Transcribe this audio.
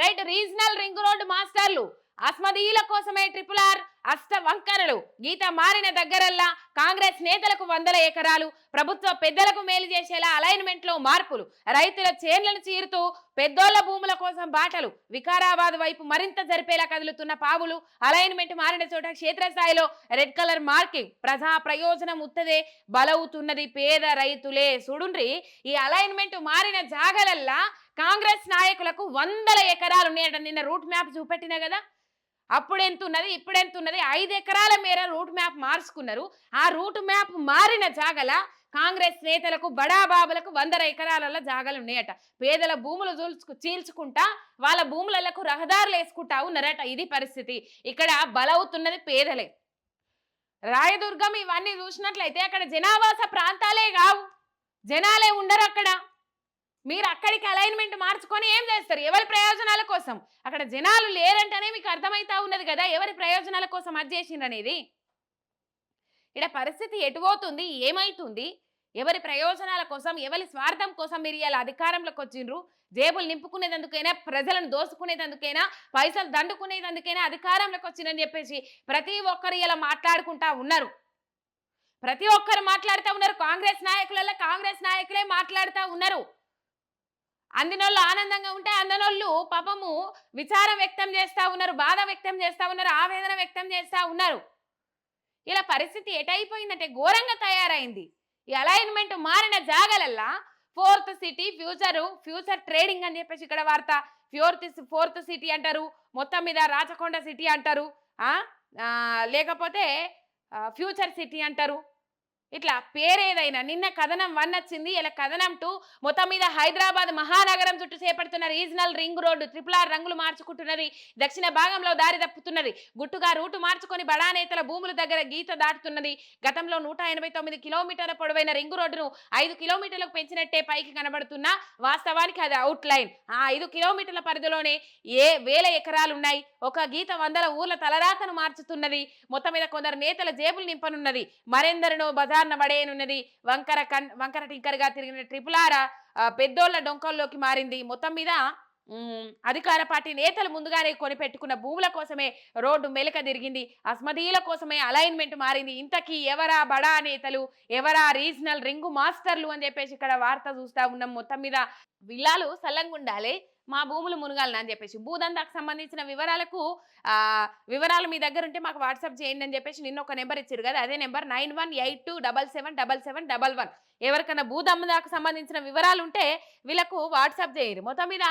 Right regional ring road మాస్టర్లు. అస్మదీల కోసమే triple R. అష్ట వంకరలు గీత మారిన దగ్గరల్లా కాంగ్రెస్ నేతలకు వందల ఎకరాలు ప్రభుత్వ పెద్దలకు మేలు చేసేలా అలైన్మెంట్లో మార్పులు. రైతుల చేన్లను చీరుతూ పెద్దోళ్ళ భూముల కోసం బాటలు. వికారాబాద్ వైపు మరింత జరిపేలా కదులుతున్న పావులు. అలైన్మెంట్ మారిన చోట క్షేత్రస్థాయిలో రెడ్ కలర్ మార్కింగ్. ప్రజా ప్రయోజనం ఉత్తదే బలవుతున్నది పేద రైతులే. చూడుండ్రి ఈ అలైన్మెంట్ మారిన జాగలల్లా కాంగ్రెస్ నాయకులకు వందల ఎకరాలు ఉన్నాయట. నిన్న రూట్ మ్యాప్ చూపెట్టినా కదా? అప్పుడు ఎంత ఉన్నది ఇప్పుడు ఎంత ఉన్నది ఐదు ఎకరాల మేర రూట్ మ్యాప్ మార్చుకున్నారు. ఆ రూట్ మ్యాప్ మారిన జాగల కాంగ్రెస్ నేతలకు బడాబాబులకు వందల ఎకరాలలో జాగలు ఉన్నాయట. పేదల భూములు చూల్చుకు చీల్చుకుంటా వాళ్ళ భూములకు రహదారులు వేసుకుంటా ఉన్నారట ఇది పరిస్థితి. ఇక్కడ బలవుతున్నది పేదలే. రాయదుర్గం ఇవన్నీ చూసినట్లయితే అక్కడ జనావాస ప్రాంతాలే కావు. జనాలే ఉండరు అక్కడ మీరు అక్కడికి అలైన్మెంట్ మార్చుకొని ఏం చేస్తారు? ఎవరి ప్రయోజనాల కోసం? అక్కడ జనాలు లేరంటేనే మీకు అర్థమైతా ఉన్నది కదా ఎవరి ప్రయోజనాల కోసం అది చేసిండ్రు అనేది? ఇక్కడ పరిస్థితి ఎటుపోతుంది ఏమైతుంది? ఎవరి ప్రయోజనాల కోసం ఎవరి స్వార్థం కోసం మీరు ఇలా అధికారంలోకి వచ్చిండ్రు? జేబులు నింపుకునేదందుకైనా ప్రజలను దోసుకునేదందుకైనా పైసలు దండుకునేదందుకైనా అధికారంలోకి వచ్చిందని చెప్పేసి ప్రతి ఒక్కరు ఇలా మాట్లాడుకుంటా ఉన్నారు. ప్రతి ఒక్కరు మాట్లాడుతూ ఉన్నారు. కాంగ్రెస్ నాయకులలో కాంగ్రెస్ నాయకులే మాట్లాడుతూ ఉన్నారు. అందినోళ్ళు ఆనందంగా ఉంటే అందనోళ్ళు పాపము విచారం వ్యక్తం చేస్తూ ఉన్నారు బాధ వ్యక్తం చేస్తూ ఉన్నారు ఆవేదన వ్యక్తం చేస్తూ ఉన్నారు. ఇలా పరిస్థితి ఎటైపోయిందంటే ఘోరంగా తయారైంది. ఈ అలైన్మెంట్ మారిన జాగలల్లా fourth city future future trading అని చెప్పేసి ఇక్కడ వార్త ఫోర్త్ ఫోర్త్ సిటీ అంటారు మొత్తం మీద రాచకొండ సిటీ అంటారు లేకపోతే ఫ్యూచర్ సిటీ అంటారు. ఇట్లా పేరేదైనా నిన్న కథనం వన్ వచ్చింది ఇలా కథనం టూ మొత్తం మీద హైదరాబాద్ మహానగరం చుట్టూ చేపడుతున్న regional ring road triple R రంగులు మార్చుకుంటున్నది దక్షిణ భాగంలో దారి తప్పుతున్నది గుట్టుగా రూటు మార్చుకొని బడా నేతల భూముల దగ్గర గీత దాటుతున్నది గతంలో నూట ఎనభై తొమ్మిది కిలోమీటర్ల పొడవైన రింగ్ రోడ్డును ఐదు కిలోమీటర్లకు పెంచినట్టే పైకి కనబడుతున్న వాస్తవానికి అది అవుట్ లైన్. ఆ ఐదు కిలోమీటర్ల పరిధిలోనే ఏ వేల ఎకరాలు ఉన్నాయి ఒక గీత వందల ఊర్ల తలరాతను మార్చుతున్నది మొత్తం మీద కొందరు నేతల జేబులు నింపనున్నది మరెందరినో బజార్న పడేయనున్నది వంకర కన్ వంకర టింకర్గా తిరిగిన ట్రిపులార పెద్దోళ్ళ డొంకల్లోకి మారింది. మొత్తం మీద అధికార పార్టీ నేతలు ముందుగానే కొనిపెట్టుకున్న భూముల కోసమే రోడ్డు మెలక తిరిగింది. అస్మదీయుల కోసమే అలైన్మెంట్ మారింది. ఇంతకీ ఎవరా బడా నేతలు? ఎవరా రీజనల్ రింగు మాస్టర్లు అని చెప్పేసి ఇక్కడ వార్త చూస్తా ఉన్నాం. మొత్తం మీద విల్లాలు సల్లంగా ఉండాలి మా భూములు మునగాలని అని చెప్పేసి. భూదందాకు సంబంధించిన వివరాలకు వివరాలు మీ దగ్గర ఉంటే మాకు వాట్సాప్ చేయండి అని చెప్పేసి నిన్న ఒక నెంబర్ ఇచ్చారు కదా అదే number nine one eight two double seven double seven double one. ఎవరికైనా భూదమ్మదాకు సంబంధించిన వివరాలు ఉంటే వీళ్ళకు వాట్సాప్ చేయరు. మొత్తం మీద